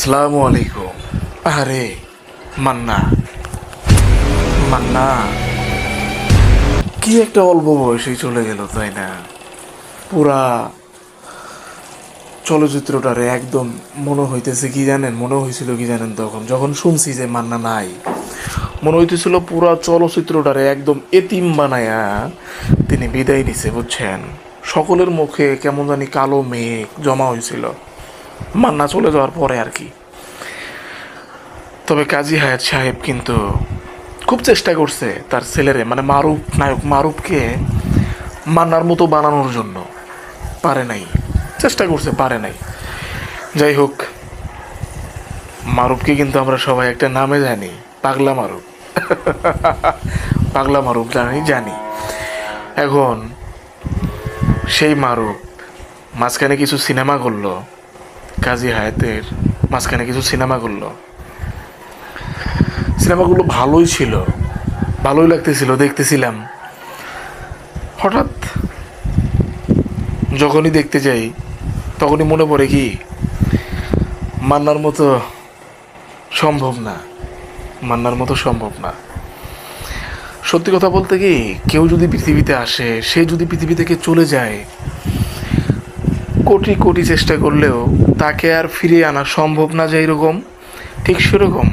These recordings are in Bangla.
সালামু আলাইকুম। আরে, মান্না। মান্না। কি একটা অল্প বয়সেই চলে গেল, তাই না? পুরা চলচ্চিত্রটারে একদম মনে হইতেছে কি জানেন? মনে হয়েছিল কি জানেন তখন? যখন শুনছি যে মান্না নাই, মনে হইতেছিল পুরা চলচ্চিত্রটারে একদম এতিম বানায়া তিনি বিদায় নিছে, বুঝছেন? সকলের মুখে কেমন জানি কালো মেঘ জমা হয়েছিল মান্না চলে যাওয়ার পরে আর কি। তবে কাজী হায়াত সাহেব কিন্তু খুব চেষ্টা করছে তার ছেলেরে মানে মারুফ নায়ক মারুফকে মান্নার মতো বানানোর জন্য। পারে নাই। চেষ্টা করছে, পারে নাই। যাই হোক, মারুফকে কিন্তু আমরা সবাই একটা নামে জানি, পাগলা মারুফ। পাগলা মারুফ জানি জানি। এখন সেই মারুফ মাঝখানে কিছু সিনেমা করল কাজী হায়াতের মাঝখানে কিছু সিনেমা করল সিনেমাগুলো ভালোই ছিল, ভালোই লাগতেছিল, দেখতেছিলাম। হঠাৎ যখনই দেখতে যাই, তখনই মনে পড়ে কি, মান্নার মতো সম্ভব না, মান্নার মতো সম্ভব না। সত্যি কথা বলতে কি, কেউ যদি পৃথিবীতে আসে, সে যদি পৃথিবী থেকে চলে যায় কোটি কোটি চেষ্টা করলেও তাকে আর ফিরিয়ে আনা সম্ভব না যে এরকম। ঠিক সেরকম।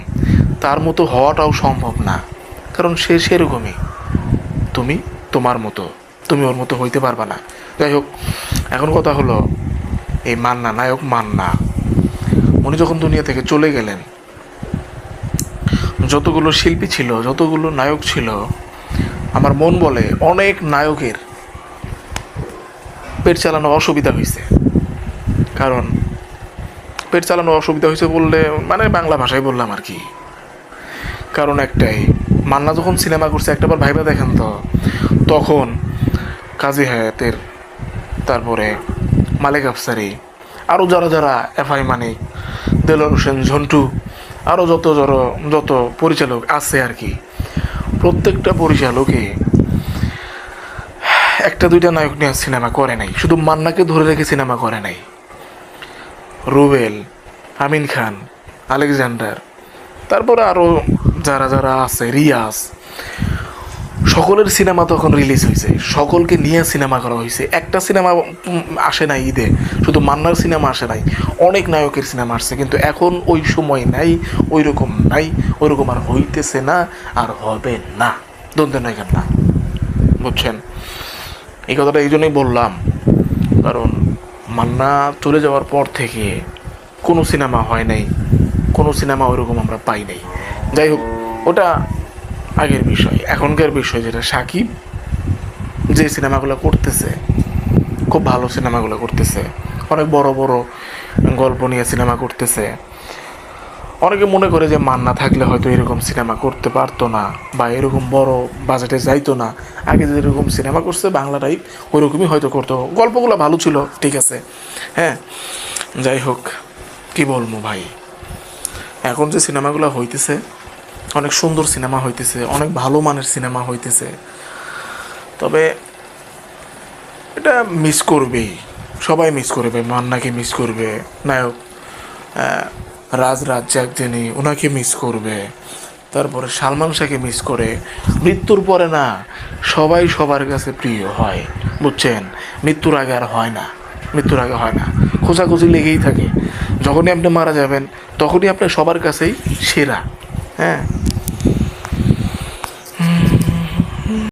তার মতো হওয়াটাও সম্ভব না। কারণ সে সেরকমই। তুমি তোমার মতো। তুমি ওর মতো হইতে পারবা না। যাই হোক, এখন কথা হলো, এই মান্না নায়ক মান্না। উনি যখন দুনিয়া থেকে চলে গেলেন, যতগুলো শিল্পী ছিল, যতগুলো নায়ক ছিল, আমার মন বলে অনেক নায়কের পেট চালানো অসুবিধা হয়েছে কারণ পেট চালানো অসুবিধা হয়েছে বললে মানে বাংলা ভাষায় বললাম আর কি। কারণ একটাই, মান্না যখন সিনেমা করছে একটাবার ভাইবা দেখেন তো, তখন কাজী হায়াতের তারপরে মালিক আফসারি আরও যারা যারা এফআই মানিক, দেলোয়ার হোসেন, ঝন্টু আরও যত যত যত পরিচালক আছে আর কি, প্রত্যেকটা পরিচালকে একটা, দুইটা নায়ক নিয়ে সিনেমা করে নাই। শুধু মান্নাকে ধরে রেখে সিনেমা করে নাই। রুবেল, আমিন খান, আলেকজান্ডার, তারপরে আরও যারা যারা আছে, রিয়াজ, সকলের সিনেমা তখন রিলিজ হয়েছে। সকলকে নিয়ে সিনেমা করা হয়েছে। একটা সিনেমা আসে নাই ঈদে। শুধু মান্নার সিনেমা আসে নাই। অনেক নায়কের সিনেমা আসছে, কিন্তু এখন ওই সময় নাই ওই রকম নাই ওই রকম আর হইতেছে না, আর হবে না। দ্বন্দ্ব নায়কের না? বুঝছেন? এই কথাটা এই জন্যই বললাম, কারণ মান্না চলে যাওয়ার পর থেকে কোনো সিনেমা হয় নাই, কোনো সিনেমা ওইরকম আমরা পাই নাই। যাই হোক, ওটা আগের বিষয়, এখনকার বিষয় যেটা, সাকিব যে সিনেমাগুলো করতেছে, খুব ভালো সিনেমাগুলো করতেছে, অনেক বড় বড় গল্প নিয়ে সিনেমা করতেছে। অনেকে মনে করে যে মান্না থাকলে হয়তো এরকম সিনেমা করতে পারতো না বা এরকম বড় বাজেটে যাইতো না। আগে যেরকম সিনেমা করছে বাংলা টাইপ ওইরকমই হয়তো করতো। গল্পগুলো ভালো ছিল, ঠিক আছে। হ্যাঁ যাই হোক, কি বলব ভাই? এখন যে সিনেমাগুলো হইতেছে, অনেক সুন্দর সিনেমা হইতেছে, অনেক ভালো মানের সিনেমা হইতেছে। তবে এটা মিস করবেই। সবাই মিস করবে মান্নাকে মিস করবে। নায়ক রাজ রাজ্জাক যিনি ওনাকে মিস করবে। তারপরে সালমান শাহকে মিস করে। মৃত্যুর পরে না, সবাই সবার কাছে প্রিয় হয়, বুঝছেন? মৃত্যুর আগে আর হয় না, মৃত্যুর আগে হয় না। খোঁজাখুঁজি লেগেই থাকে। যখনই আপনি মারা যাবেন, তখনই আপনি সবার কাছেই সেরা হ্যাঁ?